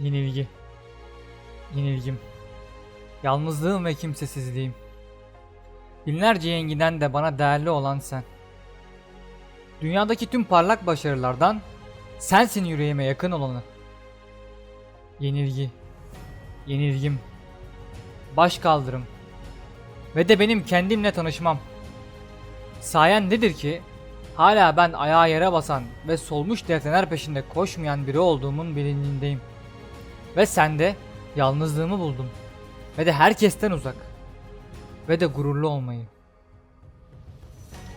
Yenilgi. Yenilgim. Yalnızlığım ve kimsesizliğim. Binlerce yengiden de bana değerli olan sen. Dünyadaki tüm parlak başarılardan sensin yüreğime yakın olanı. Yenilgi. Yenilgim. Baş kaldırım. Ve de benim kendimle tanışmam. Sayen nedir ki hala ben ayağa yere basan ve solmuş defneler peşinde koşmayan biri olduğumun bilincindeyim. Ve sende yalnızlığımı buldum. Ve de herkesten uzak. Ve de gururlu olmayı.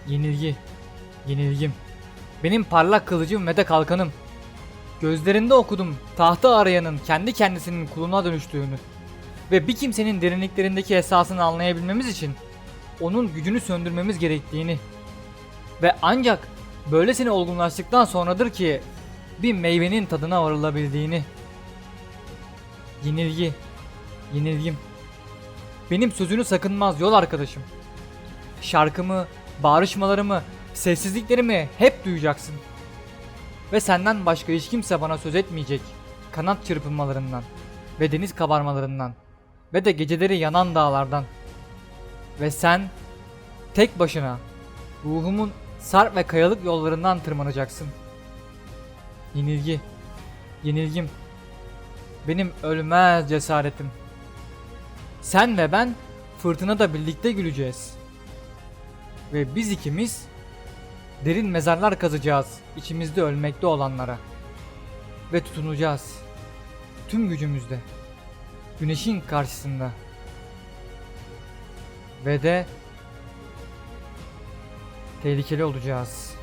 Yenilgi. Yenilgim. Benim parlak kılıcım ve de kalkanım. Gözlerinde okudum tahta arayanın kendi kendisinin kuluna dönüştüğünü. Ve bir kimsenin derinliklerindeki esasını anlayabilmemiz için onun gücünü söndürmemiz gerektiğini. Ve ancak böylesine olgunlaştıktan sonradır ki bir meyvenin tadına varılabildiğini. Yenilgi. Yenilgim. Benim sözünü sakınmaz yol arkadaşım. Şarkımı, bağrışmalarımı, sessizliklerimi hep duyacaksın. Ve senden başka hiç kimse bana söz etmeyecek. Kanat çırpınmalarından ve deniz kabarmalarından ve de geceleri yanan dağlardan. Ve sen tek başına ruhumun sarp ve kayalık yollarından tırmanacaksın. Yenilgi, yenilgim, benim ölmez cesaretim. Sen ve ben fırtınada birlikte güleceğiz. Ve biz ikimiz derin mezarlar kazacağız içimizde ölmekte olanlara. Ve tutunacağız. Tüm gücümüzle. Güneşin karşısında. Ve de tehlikeli olacağız.